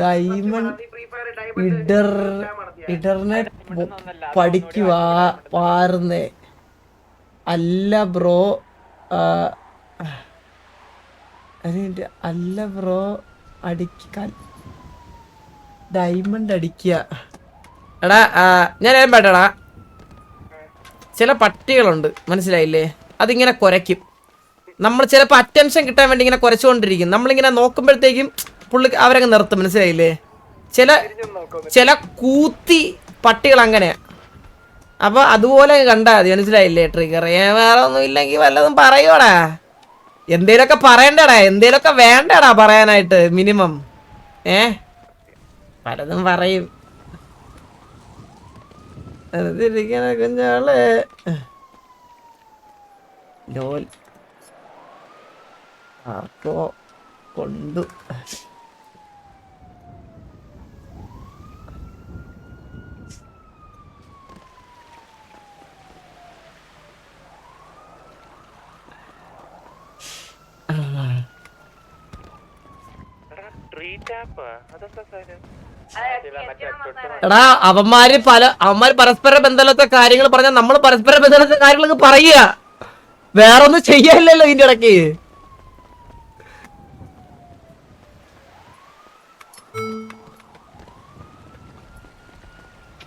Diamond ഇഡർ internet പഠിക്കുവാ വാറുന്നേ അല്ല bro അല്ല ബ്രോ അടിക്കാൻ ഡയമണ്ട് അടിക്കുക. എടാ ഞാൻ ഏൻ പാട്ടടാ. ചില പട്ടികളുണ്ട് മനസ്സിലായില്ലേ? അതിങ്ങനെ കുരയ്ക്കും. നമ്മൾ ചിലപ്പോൾ അറ്റൻഷൻ കിട്ടാൻ വേണ്ടി ഇങ്ങനെ കുറച്ചുകൊണ്ടിരിക്കും. നമ്മളിങ്ങനെ നോക്കുമ്പോഴത്തേക്കും പുള്ളി അവരങ്ങ് നിർത്തും. മനസ്സിലായില്ലേ? ചില ചില കൂത്തി പട്ടികൾ അങ്ങനെയാ അപ്പൊ അതുപോലെ കണ്ടാ മതി. മനസ്സിലായില്ലേ? ട്രിഗർ വേറെ ഒന്നും ഇല്ലെങ്കിൽ വല്ലതും പറയോടാ എന്തേലൊക്കെ പറയണ്ടടാ. എന്തേലൊക്കെ വേണ്ടടാ പറയാനായിട്ട് മിനിമം ഏ? പലതും പറയും. വെറുതെ കുഞ്ഞാൾ. ലോൽ. ആർക്കോ കൊണ്ടു. എടാ അവന്മാര് പല അവന്മാര് പരസ്പര ബന്ധമില്ലാത്ത കാര്യങ്ങൾ പറഞ്ഞാൽ നമ്മൾ പരസ്പര ബന്ധമില്ലാത്ത കാര്യങ്ങളൊക്കെ പറയുക. വേറൊന്നും ചെയ്യാനില്ലല്ലോ ഇതിന്റെ ഇടയ്ക്ക്.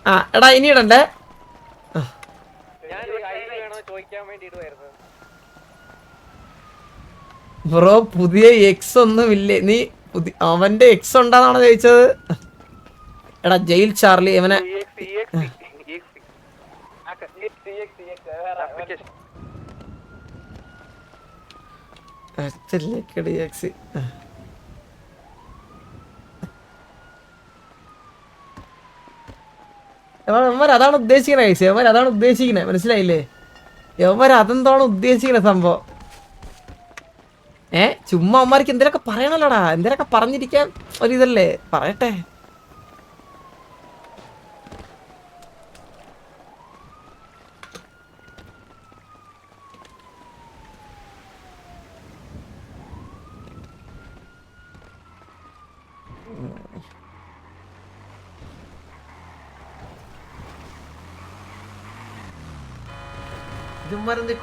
ആ എടാ ഇനി ഇടണ്ടേ? ബ്രോ പുതിയ എക്സ് ഒന്നും ഇല്ലേ? നീ പുതിയ അവന്റെ എക്സ് ഉണ്ടാന്നാണ് ചോദിച്ചത്? എടാ ജയിൽ ചാർലി അവനെ എക്സ് അതാണ് ഉദ്ദേശിക്കണേ കേസ് യവന്മാർ അതാണ് ഉദ്ദേശിക്കണേ. മനസ്സിലായില്ലേ? യവന്മാർ അതെന്താണ് ഉദ്ദേശിക്കണ സംഭവം? ഏ? ചുമ്മാ അമ്മമാർക്ക് എന്തിനൊക്കെ പറയണല്ലോടാ? എന്തിനൊക്കെ പറഞ്ഞിരിക്കാൻ ഒരിതല്ലേ? പറയട്ടെ.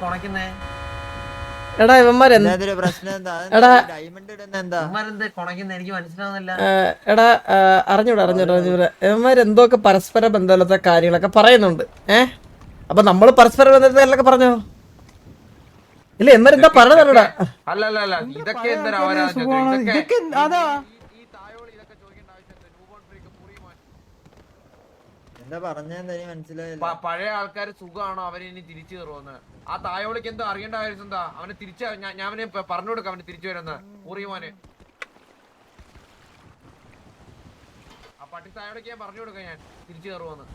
കൊണക്കുന്നേ എടാ ഇവന്മാർ എന്ത് അതൊരു പ്രശ്നം എന്താ? എടാ. ഡയമണ്ട് ഇടുന്ന എന്താ? ഇതുമാരെന്ത് കൊണക്കുന്നേ എനിക്ക് മനസ്സിലാവുന്നില്ല. എടാ ഏഹ് അറിഞ്ഞൂടാ അറിഞ്ഞൂടാ അറിഞ്ഞൂടാ. ഇവന്മാർ എന്തൊക്കെ പരസ്പര ബന്ധമില്ലാത്ത കാര്യങ്ങളൊക്കെ പറയുന്നുണ്ട്. ഏ? അപ്പൊ നമ്മൾ പരസ്പര ബന്ധത്തിലൊക്കെ പറഞ്ഞോ? ഇല്ല എന്നാലും എന്താ മനസ്സിലായില്ല. പഴയ ആൾക്കാർ സുഖമാണോ അവരെ ഇനി തിരിച്ചു കയറുമെന്ന് ആ തായോളിക്ക് എന്തോ അറിയേണ്ട കാര്യം എന്താ? അവനെ തിരിച്ച ഞാൻ അവനെ പറഞ്ഞു കൊടുക്കാം അവന് തിരിച്ചു വരുന്ന ഊറിയുമോനെ ആ പട്ടി തായോളിക്ക് ഞാൻ പറഞ്ഞു കൊടുക്കാം ഞാൻ. തിരിച്ചു കയറുവെന്ന്.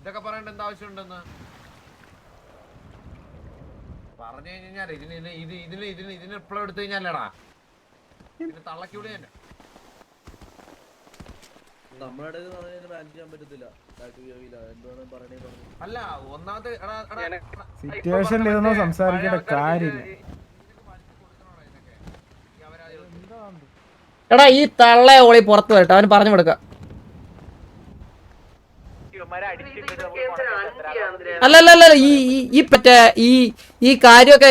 ഇതൊക്കെ പറയേണ്ട എന്താ ആവശ്യമുണ്ടെന്ന്? പറഞ്ഞു കഴിഞ്ഞാൽ ഇതിന് ഇതിന് ഇത് ഇതിന് ഇതിന് ഇതിന് എപ്പോഴും എടുത്തു കഴിഞ്ഞാലടാ ഇത് തള്ളക്കൂടെ തന്നെ നമ്മുടെ ബാൻ ചെയ്യാൻ പറ്റത്തില്ല. എന്താണ് പറയണേ പറഞ്ഞു. അല്ല ഒന്നാമത്തെ എടാ, എടാ, എടാ, സിറ്റുവേഷനിൽ ഇതൊന്നും സംസാരിക്കേണ്ട കാര്യമില്ല. എടാ ഈ തള്ള ഓളി പുറത്ത് വരട്ടെ. അവന് പറഞ്ഞു കൊടുക്ക. അല്ല അല്ല അല്ല ഈ ഈ- ഈ പറ്റേ ഈ ഈ കാര്യമൊക്കെ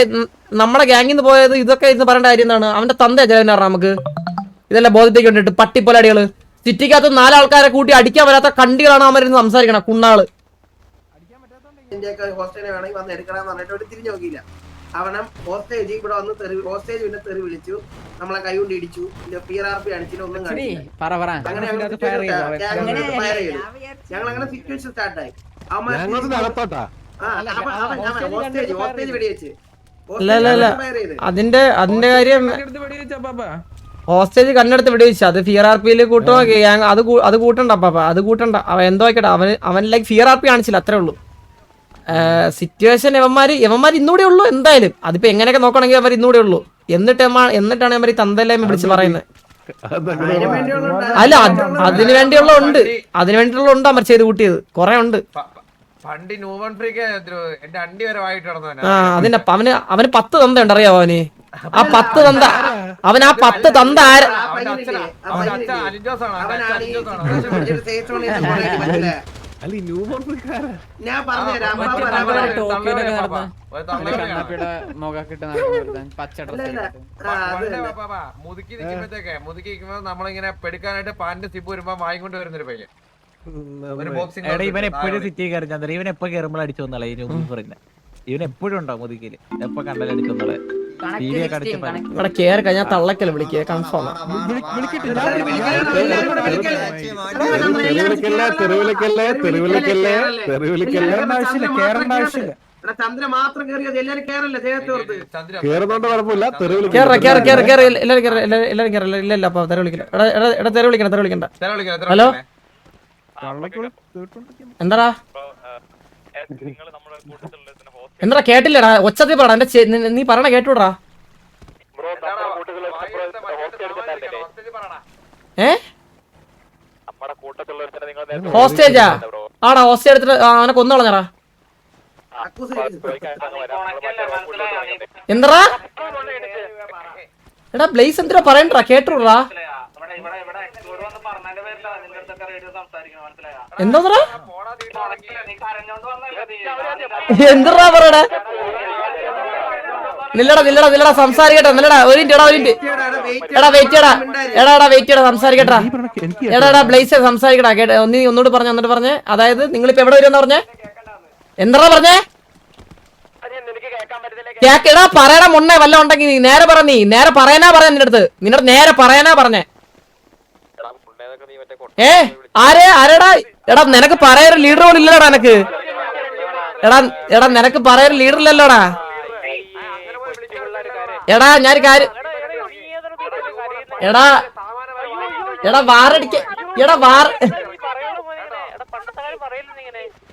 നമ്മുടെ ഗ്യാങ്ങിൽ നിന്ന് പോയത് ഇതൊക്കെ ഇന്ന് പറയേണ്ട കാര്യം എന്താണ്? അവന്റെ തന്ത ചെലവിന് പറഞ്ഞ നമുക്ക്. ഇതെല്ലാം ബോധിപ്പിക്കൊണ്ടിട്ട് പട്ടിപ്പൊലടികൾ സിറ്റിക്കകത്ത് നാലാൾക്കാരെ കൂട്ടി അടിക്കാൻ വരാത്ത കണ്ടികളാണ് അവരിന്ന് സംസാരിക്കണം കുണ്ണാൾ. ഇന്ത്യയ്ക്ക് ഹോസ്റ്റലിനെ വേണമെങ്കിൽ വന്ന് എടുക്കണമെന്ന് പറഞ്ഞിട്ട് ഒരു തിരിഞ്ഞു നോക്കിയില്ല. അവനം ഹോസ്റ്റേജ് ഇവിടെ വന്ന് തെറി ഹോസ്റ്റേജ് പിന്നെ തെറി വിളിച്ചു. നമ്മളെ കൈ കൊണ്ട് ഇടിച്ചു. പി ആർ ആർ പി അടിച്ചിട്ട് ഒന്നും അങ്ങനെ ഞങ്ങൾ ഫയർ ചെയ്തു. ഞങ്ങൾ അങ്ങനെ സിറ്റുവേഷൻ സ്റ്റാർട്ടായി ഹോസ്റ്റേജ് ഹോസ്റ്റേജ് വെടിവെച്ച്. അതിന്റെ അതിന്റെ കാര്യം ഹോസ്റ്റേജ് കണ്ണെടുത്ത് വെടിവെച്ചു അത് ഫിയർ ആർ പിയിൽ കൂട്ടോ ഗ്യാങ് അത് അത് കൂട്ടണ്ട പാപ്പ അത് കൂട്ടണ്ട. അവൻ എന്തോ ആയിക്കട്ടെ അവന് അവൻ ലൈക്ക് ഫിയർ ആർ പി കാണിച്ചില്ല അത്രേ ഉള്ളൂ. സിറ്റുവേഷൻ ഇവന്മാര് ഇവന്മാർ ഇന്നൂടെ ഉള്ളൂ എന്തായാലും. അതിപ്പോ എങ്ങനെയൊക്കെ നോക്കണമെങ്കിൽ അവർ ഇന്നൂടെ ഉള്ളൂ. എന്നിട്ട് എന്നിട്ടാണ് ഇവർ തന്തല്ലായ്മ വിളിച്ച് പറയുന്നത്. അല്ല അതിനു വേണ്ടിയുള്ള ഉണ്ട്. അതിനു വേണ്ടിയുള്ള ഉണ്ട് അമർ ചെയ്ത് കൂട്ടിയത്. കുറെ ഉണ്ട്. അതിന്റെ അവന് അവന് പത്ത് തന്ത ഉണ്ട് അറിയാവോ അവന്? ആ പത്ത് തന്ത അവൻ ആ പത്ത് തന്ത ആര. മുതുക്കി നിൽക്കുമ്പോഴത്തേക്ക് മുതുക്കി നിൽക്കുമ്പോ നമ്മളിങ്ങനെ പെടുക്കാനായിട്ട് പാന്റ് സിപ്പ് വരുമ്പോ വാങ്ങിക്കൊണ്ട് വരുന്നൊരു പയ്യൻ. ഇവൻ എപ്പോഴും സിറ്റി കയറി ചന്ദ്രൻ ഇവൻ എപ്പോ കയറുമ്പോൾ അടിച്ചു വന്നാളെ ഇവൻ എപ്പോഴും ഉണ്ടാവും മുതുക്കിൽ എപ്പോ കണ്ടാലും അടിച്ചു വന്നാളെ ടിവിയെ കടിച്ചപ്പോ കേറി കഴിഞ്ഞാൽ തള്ളക്കൽ വിളിക്കേ കൺഫേം കേറേണ്ട ആവശ്യമില്ല എല്ലാരും കേറുന്നോണ്ട് കുഴപ്പമില്ല കേറ എല്ലാരും കേറ എല്ലാരും എല്ലാരും ഇല്ല ഇല്ല അപ്പൊ തെറി വിളിക്കില്ല എടാ എടാ എടാ തെറി വിളിക്കണ്ട തെറി വിളിക്കണ്ട എത്ര വിളിക്കണം എത്ര ഹലോ? എന്താടാ എന്താ കേട്ടില്ലടാ ഒച്ചത്തിൽ പറടാ എന്റെ നി- പറയണ കേട്ടൂടാ. ഏ ഹോസ്റ്റേജാ ആടാ ഹോസ്റ്റേജ് എടുത്തിട്ട് അവനെ കൊന്നു എന്താ എടാ ബ്ലേസ് എന്തിനാ പറയണ്ടാ കേട്ടൂടാ തീരുമാനമാക്കി. എന്തടാ പറയടാ നില്ലടാ നില്ലടാ നില്ലടാ സംസാരിക്കട്ടെ നില്ലടാ ഒരു മിനിറ്റ് എടാ ഒരു മിനിറ്റ്. എടാ വെയിറ്റ് ചെയ്യടാ എടാ എടാ വെയിറ്റ് ചെയ്യടാ സംസാരിക്കട്ടാ. എടാ എടാ ബ്ലേസ് സംസാരിക്കടാ കേട്ടോ ഒന്ന് ഒന്നുകൂടി പറഞ്ഞു എന്നിട്ട് പറഞ്ഞേ. അതായത് നിങ്ങളിപ്പോ എവിടെ വരുമെന്ന് പറഞ്ഞേ? എന്താ പറഞ്ഞേ? കേക്കടാ പറയടാ മുന്നേ വല്ല ഉണ്ടെങ്കിൽ നീ നേരെ പറ നീ നേരെ പറയാനാ പറഞ്ഞ നിന്റെ അടുത്ത്. നിന്നോട് നേരെ പറയാനാ പറഞ്ഞേ. ഏ? ആരെ? ആരെടാ? എടാ നിനക്ക് പറയാൻ ലീഡർ പോലും ഇല്ലടാ നിനക്ക്. എടാ എടാ നിനക്ക് പറയാൻ ലീഡർ ഇല്ലല്ലോടാ. എടാ ഞാൻ കാര്യം എടാ എടാ വാറടിക്ക എടാ വാർ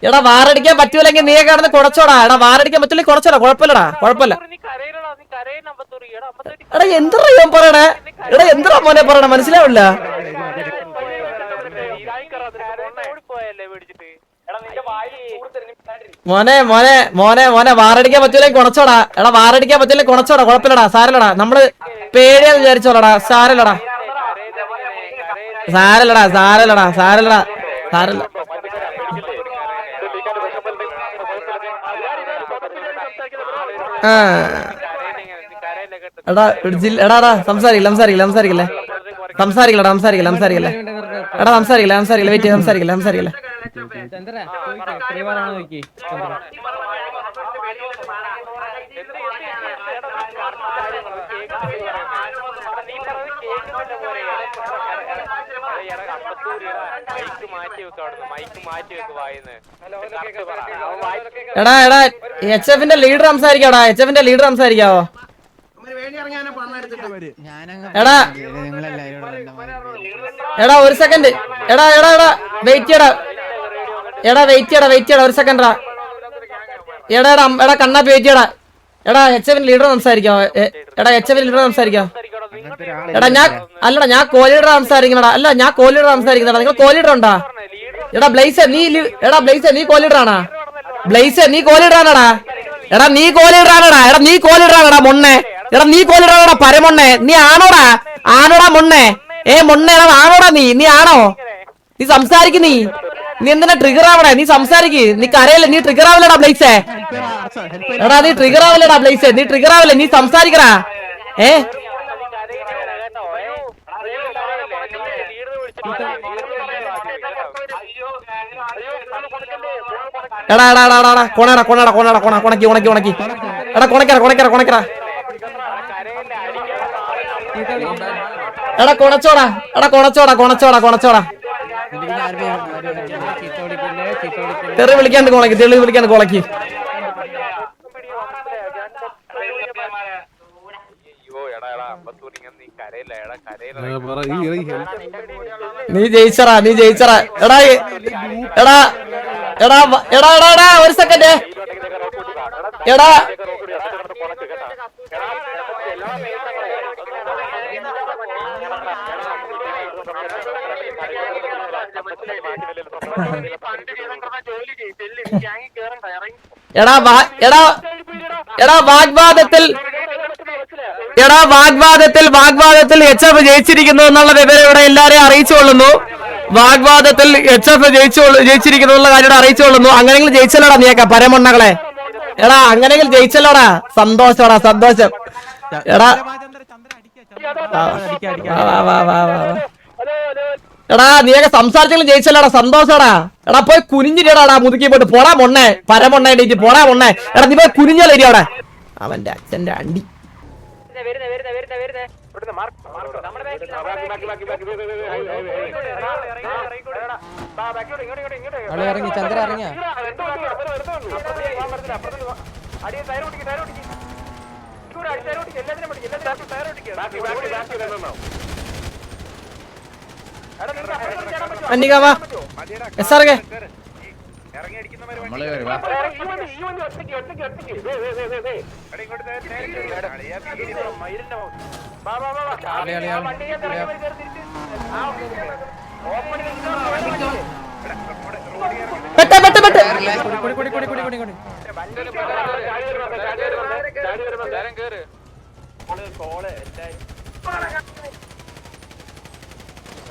എടാ വാറടിക്കാൻ പറ്റൂലെങ്കിൽ നീ കിടന്ന് കുടച്ചോടാ. എടാ വാറടിക്കാൻ പറ്റൂലെങ്കിൽ കുറച്ചോടാ കുഴപ്പമില്ലടാ. കുഴപ്പമില്ല. എടാ എന്താ ഞാൻ പറയണേ? എടാ എന്താ മോനെ പറയണേ? മനസ്സിലാവില്ല മോനെ മോനെ മോനെ മോനെ വാറടിക്കാൻ പറ്റില്ലേ കുണച്ചോടാ. എടാ വാറടിക്കാൻ പറ്റില്ലേ കുണച്ചോടാ കുഴപ്പമില്ലടാ സാരല്ലടാ. നമ്മൾ പേടിയാന്ന് വിചാരിച്ചോളടാ സാരല്ലടാ. സാരല്ലടാ സാരല്ലടാ സാരല്ലടാ സാരല്ല എടാ എടാടാ എടാ എടാ സംസാരിക്കില്ല സംസാരിക്കില്ല സംസാരിക്കില്ലേ? സംസാരിക്കില്ലടാ സംസാരിക്കില്ല സംസാരിക്കില്ല? എടാ സംസാരിക്കില്ല സംസാരിക്കില്ല വെയിറ്റ് സംസാരിക്കില്ല സംസാരിക്കില്ല. ചന്ദ്ര നോക്കി ചന്ദ്ര എടാ എടാ എച്ച് എഫിന്റെ ലീഡർ സംസാരിക്കാടാ എച്ച് എഫിന്റെ ലീഡർ സംസാരിക്കാവോ എടാ. എടാ ഒരു സെക്കൻഡ് എടാ എടാ എടാ വെയിറ്റ് ചെയ്യടാ എടാ വെയിറ്റ് ചെയ്യടാ വെയിറ്റ് ചെയ്യടാ ഒരു സെക്കൻഡാ എടാ എടാ എടാ കണ്ണാപ്പി വെയിറ്റ് ചെയ്യടാ. എടാ എച്ച് എഫിന്റെ ലീഡർ സംസാരിക്കാവോ എ- എടാ എച്ച് എഫിന്റെ ലീഡർ സംസാരിക്കാവോ എടാ ഞാൻ അല്ലടാ ഞാൻ കോഹ്ലിയുടെ സംസാരിക്കണടാ അല്ല ഞാൻ കോഹ്ലിയുടെ സംസാരിക്കുന്നടാ. നിങ്ങൾ കോഹ്ലിയുടെ ഉണ്ടാ? എടാ ബ്ലേസ് നീ എടാ ബ്ലേസ് നീ കോഹ്ലിയുടെ ആണാ? നീ കോ ലീഡർ ആണടാ? എടാ നീ കോഹ്ലിയുടെ എടാ നീ കോഹ്ലിയുടെ ആണടാ മൊണ്ണെ? എടാ നീ കോഹ്ലിയുടെ ആണടാ പരമൊണ്ണെ? നീ ആണോടാ? ആണോടാ മൊണ്ണേ? ഏ മൊണ്ണേ എടാ ആണോടാ നീ? നീ ആണോ? നീ സംസാരിക്ക് നീ എന്തിനാ ട്രിഗർ ആവണേ? നീ സംസാരിക്ക്. നീ കരയല്ലേ? നീ ട്രിഗർ ആവില്ലടാ ബ്ലേസേ എടാ നീ ട്രിഗർ ആവില്ലടാ ബ്ലേസേ നീ ട്രിഗർ ആവില്ല? നീ സംസാരിക്കടാ. ഏ? എടാ എടാ എടാ എടാ കൊണടാ കൊണടാ കൊണടാ കൊണ കൊണക്കി കൊണക്കി കൊണക്കി. എടാ കൊണക്കറ കൊണക്കറ കൊണക്കറ എടാ കൊണച്ചോടാ. എടാ കൊണച്ചോടാ കൊണച്ചോടാ കൊണച്ചോടാ. തെറി വിളിക്കാണ്ട് കോളക്കി? തെളി വിളിക്കാണ്ട് കൊളക്കി? നീ ജയിച്ചറാ നീ ജയിച്ചറാ എടാ എടാ എടാ എടാ എടാ ഒരു സെക്കൻഡ് എടാ എടാ എടാ എടാ വാഗ്വാദത്തിൽ എടാ വാഗ്വാദത്തിൽ വാഗ്വാദത്തിൽ എച്ച് എഫ് ജയിച്ചിരിക്കുന്നു എന്നുള്ള വിവരം ഇവിടെ എല്ലാരെയും അറിയിച്ചുകൊള്ളുന്നു. വാഗ്വാദത്തിൽ എച്ച് എഫ് ജയിച്ചു ജയിച്ചിരിക്കുന്നു എന്നുള്ള കാര്യം ഇവിടെ അറിയിച്ചുകൊള്ളുന്നു. അങ്ങനെയെങ്കിലും ജയിച്ചല്ലോടാ നീക്ക പരമണ്ണകളെ. എടാ അങ്ങനെയെങ്കിലും ജയിച്ചല്ലോടാ. സന്തോഷടാ സന്തോഷം. എടാ. വാ, വാ, വാ, വാ. എടാ നീയൊക്കെ സംസാരിച്ചെങ്കിലും ജയിച്ചല്ലോടാ സന്തോഷടാ എടാ പോയി കുനിഞ്ഞിരിയടാ മുതുക്കി പോയിട്ട് പോടാ മൊണ്ണേ പരമൊണ്ണ എണീറ്റ് പോടാ മൊണ്ണേ എടാ നീ പോയി കുനിഞ്ഞല്ലേ അവിടെ അവന്റെ അച്ഛന്റെ അണ്ടി ഇറങ്ങി ചന്ദ്ര ഇറങ്ങിയ അന്നിക വാ. എസ് ആർ കെ പെട്ടെ പെട്ടെ പെട്ടെ.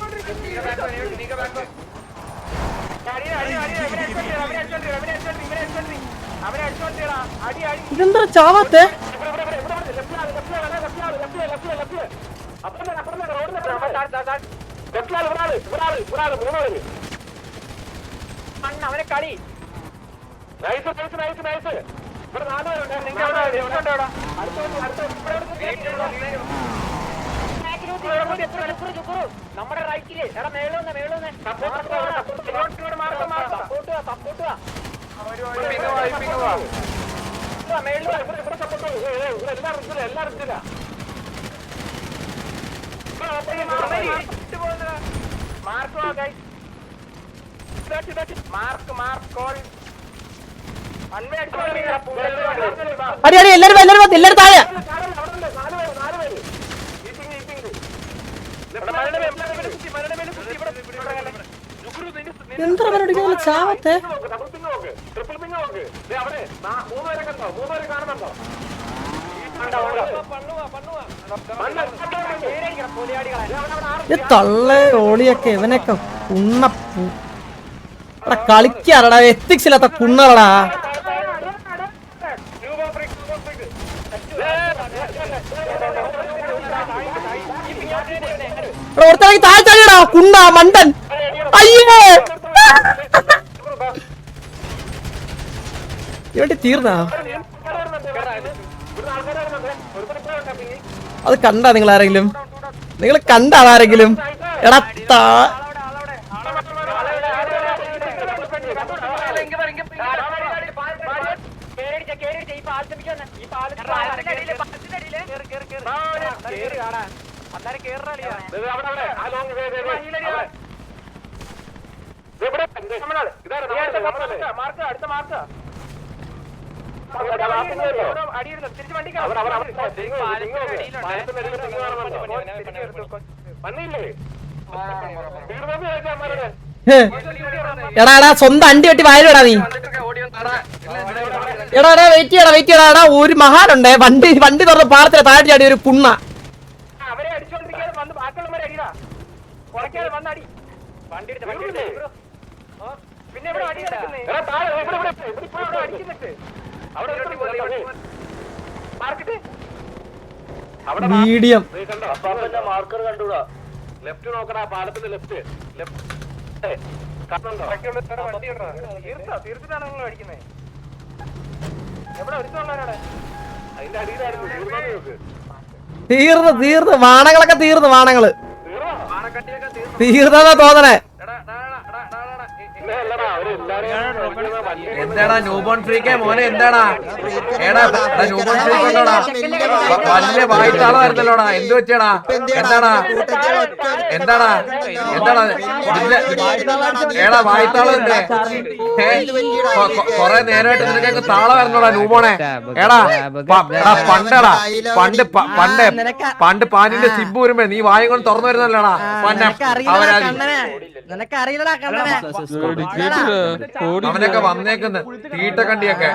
കൊടി കൊടി കൊടി കൊടി കാട്ടില്ലടാ ഇതെന്താ ചാവാത്തെ? അടി അടി എല്ലാരും എല്ലാരും എല്ലാരും താഴെ. എന്താ പരിപാടി ചാവത്തെ തള്ളേ ഓളിയൊക്കെ ഇവനൊക്കെ എടാ കളിക്കാറടാ എത്തിക്സില്ലാത്ത കുണ്ണറടാ ഒരുത്തനെങ്കിൽ താഴെ തള്ളിടാ കുണ്ട മണ്ടൻ. അയ്യേ. ഇവണ്ടി തീർന്നാ? അത് കണ്ടാ നിങ്ങൾ ആരെങ്കിലും? നിങ്ങൾ കണ്ടാ ആരെങ്കിലും? എടാ താ. ഹേ. എടാ എടാ സ്വന്തം അണ്ടി വെട്ടി വായിലടാ നീ. എടാ എടാ വെയിറ്റ് ചെയ്യടാ വെയിറ്റ് ചെയ്യടാ എടാ ഒരു മഹാനുണ്ടേ. വണ്ടി വണ്ടി തുറന്ന് പാടത്തിലെ താഴെ ചാടി ഒരു കുണ്ണ മീഡിയം. മാർക്കർ കണ്ടുകൂടാ. ലെഫ്റ്റ് നോക്കടാ പാലത്തിന്റെ ലെഫ്റ്റ്. അതിന്റെ അടിയിലായിരുന്നു. തീർന്നോന്ന് നോക്ക്. തീർന്ന് തീർന്ന്. വാണങ്ങളൊക്കെ തീർന്ന് വാണങ്ങൾ. തീർന്നതാ തോന്നണേ. എന്താടാ ന്യൂബോൺ ഫ്രീക്കേ മോനെ എന്താടാ? എടാ ന്യൂബോൺ ഫ്രീക്ക് ഉണ്ടോടാ? വ- വലിയ വായ്ത്താളമായിരുന്നല്ലോടാാ എന്ത് പറ്റിയടാ? എന്താടാ? എന്താടാ? എന്താടാ? എടാ വായ്ത്താളം എന്തേ കൊറേ നേരമായിട്ട് നിനക്കൊക്കെ താളം വരണോടാ നൂമോണെ എടാ പണ്ടടാ പണ്ട് പണ്ട് പണ്ട് പാനിന്റെ സിബ് വരുമ്പോ നീ വായും കൊണ്ട് തുറന്നു വരുന്നല്ലോടാ? പന്ന അവനൊക്കെ വന്നേക്കുന്നു. തീട്ട കണ്ടിയൊക്കെ.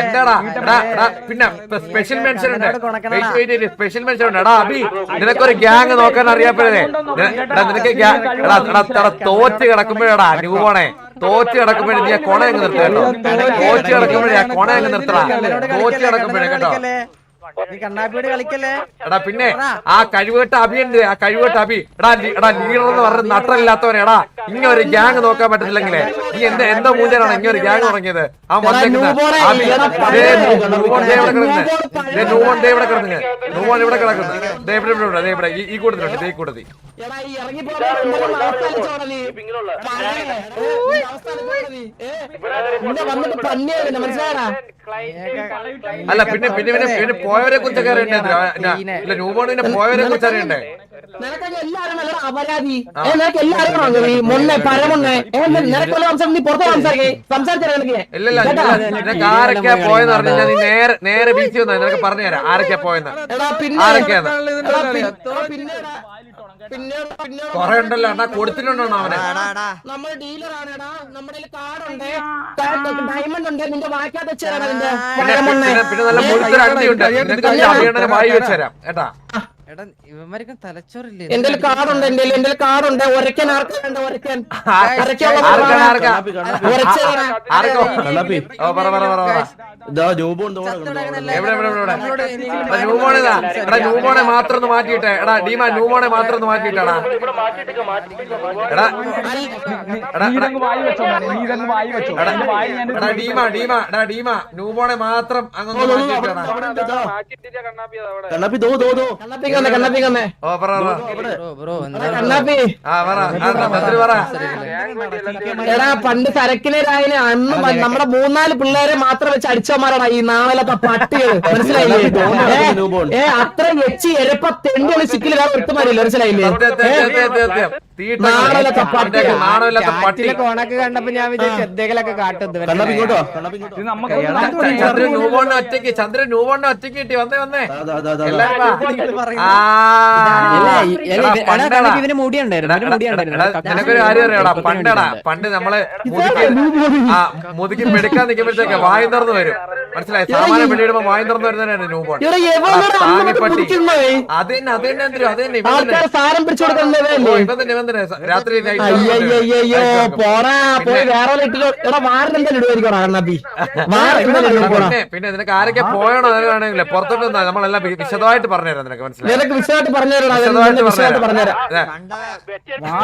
എന്താടാ? എടാ എടാ പിന്നെ സ്പെഷ്യൽ മെൻഷൻ ഉണ്ട്. സ്പെഷ്യൽ മെൻഷൻ ഉണ്ട്. എടാ അഭി നിനക്കൊരു ഗ്യാങ് നോക്കാൻ അറിയാപ്പോഴേ. നിനക്ക് എടാ തോറ്റ് കിടക്കുമ്പോഴാടാ ന്യൂബോണെ തോറ്റ് കിടക്കുമ്പോഴേ നീ ആ കൊണ അങ്ങ് നിർത്ത കേട്ടോ. തോറ്റ് കിടക്കുമ്പോഴേ ആ കൊണ അങ്ങ് നിർത്തണം തോറ്റ് കിടക്കുമ്പോഴേ കേട്ടോ. കണ്ണാപ്പിയോട് കളിക്കല്ലേ? എടാ പിന്നെ ആ കഴിവേട്ട അഭിയുണ്ട് ആ കഴിവേട്ട അഭി. എടാ എടാ ലീഡർ എന്ന് പറഞ്ഞ നട്ടലില്ലാത്തവനെ. എടാ ഇങ്ങനെ ഒരു ഗ്യാങ് നോക്കാൻ പറ്റത്തില്ലെങ്കിലേ. നീ എന്താ എന്താ മൂഞ്ചനാണ് ഇങ്ങനെ ഒരു ഗ്യാങ് തുടങ്ങിയത്? ആ ദേ നൂവോൺ ദേ ഇവിടെ കിടക്കുന്നു ഇവിടെ ഇവിടെ ഇവിടെ ഇവിടെ ഇവിടെ ഇവിടെ. ഈ- കൂട്ടത്തിലുണ്ട് ഈ കൂട്ടത്തിൽ. അല്ല പിന്നെ പിന്നെ പിന്നെ പിന്നെ പോയവരെ കുറിച്ചൊക്കെ അറിയണ്ടേ പോയവരെ കുറിച്ച് അറിയണ്ടേ നിനക്കൊക്കെ എല്ലാവരും അപരാധി. നിനക്ക് മൊണ്ണെ പരമൊണ്ണെ സംസാരം നീ പുറത്ത് സംസാരിക്കേ. പോയെന്ന് പറഞ്ഞാൽ നീ നേരെ നേരെ ബീച്ച് നിനക്ക് പറഞ്ഞുതരാം. ആരൊക്കെയാ പോയെന്ന്? എടാ പിന്നെ ആരൊക്കെയാന്ന് എടാ, പി- എടാ, പിന്നെടാ. പിന്നെടാ, പിന്നെടാ. കൊറേ ഉണ്ടല്ലോ അണ്ണാ കൊടുത്തിട്ടുണ്ടോ അവനെ നമ്മുടെ ഡയമണ്ട് ഉണ്ട് നിന്റെ വാക്കാത്ത വെച്ചാണ് പിന്നെ നല്ല പിന്നെ- അണ്ടി നിനക്ക് ഈ വായി വെച്ചുതരാം തലച്ചോറില്ലേ എന്റെ കാർഡുണ്ട് എന്റെ എന്റെ കാർഡുണ്ട് ഒരയ്ക്കാൻ ഒരയ്ക്കാൻ. ന്യൂബോണെ മാത്രം ഒന്ന് മാറ്റിയിട്ടെ. എടാ ഡീമ ന്യൂമോണെ മാത്രം ഒന്ന് മാറ്റിയിട്ടാടാ. എടാ ഡീമ ഡീമ എടാ ഡീമ ന്യൂബോണെ മാത്രം അങ്ങനെ മാറ്റിയിട്ടാടാ. കണ്ണാപ്പി ദോ ദോ ദോ. പറ പറ. ബ്രോ ബ്രോ എന്താ കണ്ണാപ്പി. ആ പറ ആ, മന്ത്രി പറ. എടാ പണ്ട് സരക്കിനെ രായനെ അന്ന് മ- നമ്മുടെ മൂന്നാൽ പിള്ളേരെ മാത്രം വെച്ച് അടിച്ചവന്മാരാണ് ഈ നാളത്തെ പട്ടികൾ മനസ്സിലായില്ലേ? ഏ, അത്ര വെച്ച് എരപ്പ തെണ്ടി സിക്കിൽ വേറെ ഒരുത്തമാരില്ല മനസ്സിലായില്ലേ? പട്ടി. പട്ടി ഉണക്ക് കണ്ടപ്പോ ഞാൻ വിചാരിച്ചു എന്തെങ്കിലൊക്കെ ചന്ദ്രൻ ഒറ്റ ഒറ്റയ്ക്ക് ചന്ദ്രൻ ന്യൂബോണിനെ ഒറ്റയ്ക്ക് കിട്ടി വന്നേ വന്നേ എല്ലാരും. ഇവന് നിനക്കൊരു കാര്യം അറിയാടാ. പണ്ടടാ പണ്ട് നമ്മളെ മുതുക്കി ആ മുതുക്കി പെടുക്കാൻ നിൽക്കുമ്പോഴത്തേക്ക് വായും തുറന്നു വരും. മനസ്സിലായി? സാമാനം വെളിയിടുമ്പോ വായും തുറന്നു വരുന്നതിനാണ് ന്യൂബോൺ താങ്ങിപ്പട്ടി. അത് തന്നെ. അത് തന്നെ എന്തിനും അത് തന്നെ ഇവൻ തന്നെ ഇവൻ രാത്രി അയ്യോ പോടാ പോയി പിന്നെ- വേറെ ഇട്ടിട്ട് എടാ ഇടുവായിരിക്കും പിന്നെ- നിനക്ക് ആരൊക്കെ പോയണോ വേണമെങ്കിലേ പുറത്തോട്ട് നമ്മളെല്ലാം വിശദമായിട്ട് വിശദമായിട്ട് പറഞ്ഞുതരാം നിനക്ക് മനസ്സിലായി? നിനക്ക് വിശദമായിട്ട് പറഞ്ഞുതരാം വിശദമായിട്ട് വിശദമായിട്ട് പറഞ്ഞുതരാം.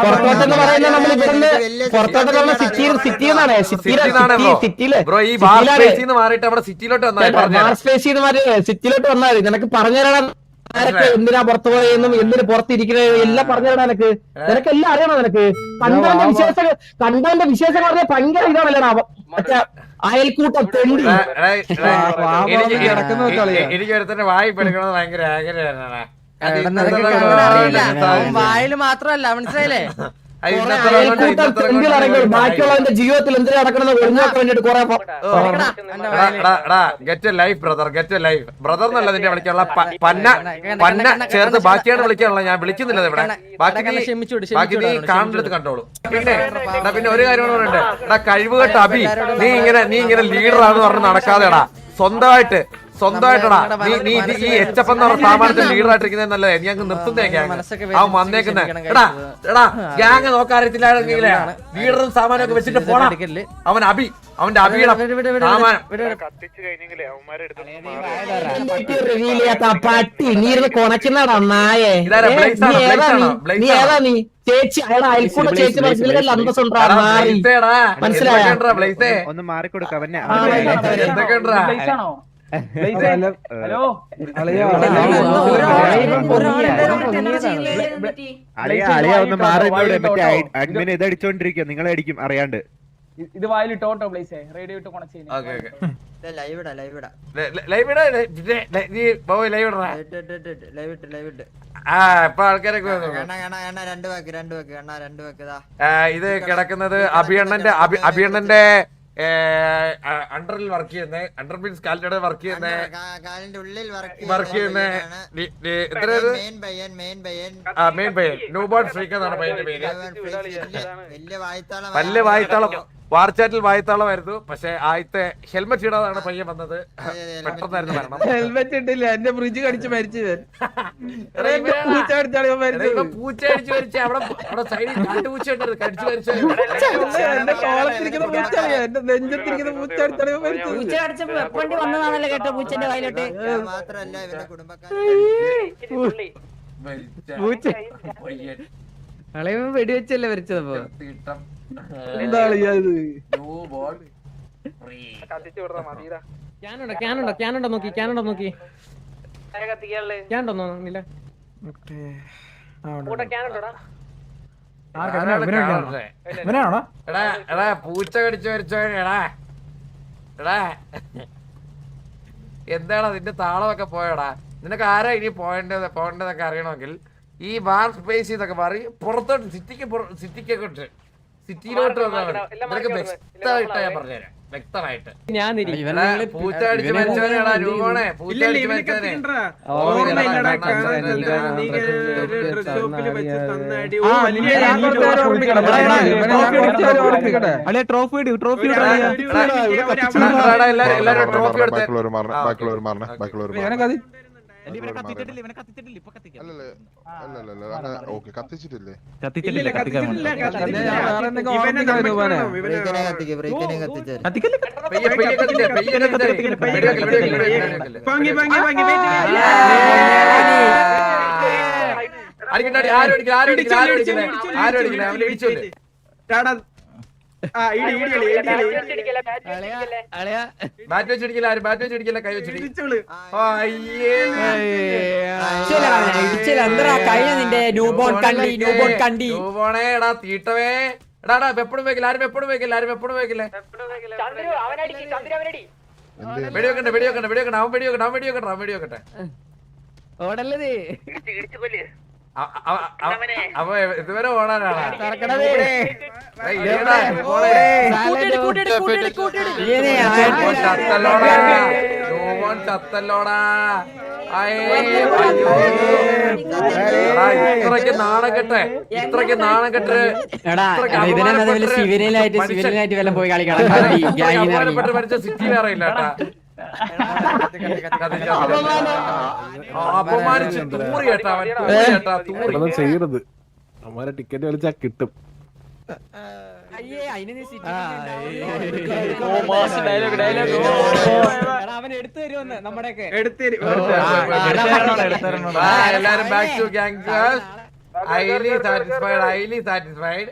പുറത്തോട്ടെന്ന് പറയുന്നത് നമ്മൾ ഇവിടുന്ന് പുറത്തോട്ട് പറഞ്ഞ സിറ്റി സിറ്റി എന്നാണ് സിറ്റിന്നാണ് സിറ്റിയിലെ. മാറിയിട്ട് സിറ്റിയിലോട്ട് സിറ്റിയിലോട്ട് വന്നാൽ മതി. നിനക്ക് പറഞ്ഞുതരണം ആരൊക്കെ എന്തിനാ പുറത്തു പോയെന്നും എന്തിന് പുറത്തിരിക്കണേ എല്ലാം പറഞ്ഞുതരണം നിനക്ക്. നിനക്ക് എല്ലാം അറിയണം നിനക്ക്. കണ്ടോന്റെ വിശേഷങ്ങൾ കണ്ടോന്റെ വിശേഷം പറഞ്ഞാൽ ഭയങ്കര ഇതാണല്ലടാ മറ്റേ അയൽക്കൂട്ടം തെണ്ടി. എനിക്ക്. എനിക്ക് ഒരുത്തന്റെ വായി പെടുക്കണമെന്ന് ഭയങ്കര ആഗ്രഹമാണ് വായിൽ മാത്രല്ല മനസ്സിലായില്ലേ? ബാക്കിയുള്ളവന്റെ ജീവിതത്തിൽ എന്തിനാ നടക്കണമെന്ന് ഒഴിഞ്ഞാക്കാൻ വേണ്ടിട്ട് കുറെ എടാ, എന്റെ വായിൽ. Get life brother get life brother എന്നല്ല നിന്റെ വിളിക്കാനുള്ള പന്ന പന്ന ചേർത്ത് ബാക്കിയാണ് വിളിക്കാനുള്ള ഞാൻ വിളിക്കുന്നില്ല ഇവിടെ ബാക്കി നീ ക്ഷമിച്ചു ബാക്കി നീ കണ്ടോളൂ. പിന്നെ എടാ പിന്നെ ഒരു കാര്യം പറയണ്ടേ എടാ കഴിവുകെട്ട അഭി നീ ഇങ്ങനെ നീ ഇങ്ങനെ ലീഡർ ആണെന്ന് പറഞ്ഞ് നടക്കാതെടാ. സ്വന്തമായിട്ട് സ്വന്തമായിട്ടടാ. നീ നീ ഈ എച്ചപ്പ് എഫ് എന്ന് പറഞ്ഞ സ്ഥാപനത്തിൽ ലീഡർ ആയിട്ടിരിക്കുന്നത് നല്ലതേ അങ്ങ് നിർത്തുന്നേ ഗ്യാങ് അവൻ വന്നേക്കുന്നേ. എടാ എടാ ഗ്യാങ് ലീഡറും സാമാനും ഒക്കെ വെച്ചിട്ട് പോടാ. അവൻ അഭി. അവന്റെ അഭിയുടെ ആ പട്ടി നീ ഇരുന്ന് കൊണക്കുന്നടാ നായേ? നീ ഏതാ നീ? ചേച്ചി അയാളെ അയൽക്കൂട്ട ചേച്ചി മനസ്സിലാക്കി അന്തസ്സുണ്ടാ എടാ, മാറി. ബ്ലേസേടാ. മനസ്സിലായോ? എന്തൊക്കെയുണ്ടെടാ ബ്ലേസേ? ഒന്ന് മാറിക്കൊടുക്കാം അവനെ. ആ, ആയിക്കോട്ടെ. എന്തൊക്കെയുണ്ടെടാ? അളിയ അളിയ ഒന്ന് മാറി അഡ്മിൻ ഇത് അടിച്ചോണ്ടിരിക്കുക നിങ്ങളെ അടിക്കും അറിയാണ്ട്. ഇത് വായിലിട്ടോട്ടോ പ്ലേസേ? റേഡിയോ ഇട്ട് കൊണച്ചു ലൈവ് ഇടാ ലൈവ് ഇടാ. ലൈവ് ഇടാ നീ ലൈവ് ഇട്ട്. ലൈവ് ഇട്ട് ലൈവ് ഇട്ട്. ആ ഇപ്പൊ ആൾക്കാരൊക്കെ രണ്ട് വാക്ക് രണ്ട് വാക്ക് രണ്ട് വാക്ക് ഇതാ ഇത് കിടക്കുന്നത് അഭിയണ്ണന്റെ അഭി- അഭിയണ്ണന്റെ അണ്ടറിൽ വർക്ക് ചെയ്യുന്ന. അണ്ടർ മീൻസ് കാലിന്റെ വർക്ക് ചെയ്യുന്ന വർക്ക് ചെയ്യുന്ന മെയിൻ പയ്യൻ ന്യൂബോൺ ഫ്രീക്ക് എന്നാണ് പയ്യന്റെ പേര്. വലിയ വായത്താളം വാർച്ചാറ്റിൽ വായത്താളമായിരുന്നു. പക്ഷെ ആദ്യത്തെ ഹെൽമെറ്റ് ഇടാതാണ് പയ്യൻ വന്നത്. പെട്ടെന്നായിരുന്നു മരണം. ഹെൽമെറ്റ് ഇട്ടില്ല. എന്റെ ഫ്രിഡ്ജ് കടിച്ച് മരിച്ചു. പൂച്ച അടിച്ചു മരിച്ചു. അവിടെ അവിടെ സൈഡിൽ രണ്ട് പൂച്ച കടിച്ചു വരിച്ച എന്റെ കോളത്തിരിക്കുന്ന പൂച്ച അറിയാം? എന്റെ നെഞ്ചത്തിരിക്കുന്ന പൂച്ച അടിച്ചാണ് മരിച്ചു. മരിച്ചത് പൂച്ച വെപ്പണ്ടി വന്നതാണല്ലോ കേട്ടോ പൂച്ചന്റെ വായിലോട്ട്. മാത്രല്ല ഇവന്റെ കുടുംബക്കാർ പൂച്ച. വെടിവെച്ചല്ലേ മരിച്ചതപ്പോ ക്യാനുണ്ടോ ക്യാനുണ്ടോ ക്യാനുണ്ടോ നോക്കി ക്യാനുണ്ടോ നോക്കി. ക്യാനുണ്ടോ നോക്കില്ല ഇവനാണോ എടാ എടാ പൂച്ച കടിച്ചു മരിച്ചോടാ എടാ. എടാ. എന്താണ് അതിന്റെ താളമൊക്കെ പോയടാ? നിനക്ക് ആരാ ഇനി പോയേണ്ടത് പോകേണ്ടതൊക്കെ അറിയണമെങ്കിൽ ഈ ബാർ സ്പേസ് ഇതൊക്കെ മാറി പുറത്തോട്ട് സിറ്റിക്ക് സിറ്റിക്കൊക്കെ സിറ്റിയിലോട്ട് നിനക്ക് വ്യക്തമായിട്ട് ഞാൻ പറഞ്ഞുതരാം വ്യക്തമായിട്ട് രൂപോണേ മരിച്ചവനെ ട്രോഫി എല്ലാരും എടുത്ത് കത്തിച്ചിട്ടില്ല. അടിക്കണ്ട, അടി, ആരും അടിക്കില്ല, ആരും അടിക്കില്ല, ആരും അടിക്കില്ല, അവനെ ഇടിച്ചോൽ. ബാറ്റ് വെച്ച് അടിക്കില്ല, ആരും ബാറ്റ് വെച്ച് അടിക്കില്ല, കൈ വെച്ച് അടി. അയ്യേ. കഴിഞ്ഞ നിന്റെ ന്യൂബോൺ കണ്ടി ന്യൂബോൺ കണ്ടി. ന്യൂബോണേ, എടാ തീട്ടവേ. എടാടാ എടാ വെപ്പടും വെക്കില്ല ആരും വെപ്പടും വെക്കില്ല ആരും വെപ്പടും വെക്കില്ല. വെടിവെക്കണ്ട വെടിവെക്കണ്ട വെടിവെക്കണ്ട അവൻ വെടിവെക്കണ്ട അവൻ വെടിവെക്കണ്ട അവൻ വെടിവെക്കട്ടെ ഓടല്ലത്. അ- അ- അ- അവ ഇതുവരെ തറക്കണത് ചത്തല്ലോടാ നാണം കെട്ടെ. നാണം കെട്ട്. പോയി കളിക്കണം. മരിച്ച സിറ്റി വേറെ ഇല്ല കേട്ടാ. ആ, അപമാനിച്ച് തൂറി കേട്ടാ അവൻ തൂറി കേട്ടാ തൂറി ചെയ്യരുത് അമ്മാരെ ടിക്കറ്റ് കളിച്ചാ കിട്ടും അയ്യേ അതിന് അവൻ എടുത്തു തരുമെന്ന് നമ്മുടെ എല്ലാരും back to highly satisfied highly satisfied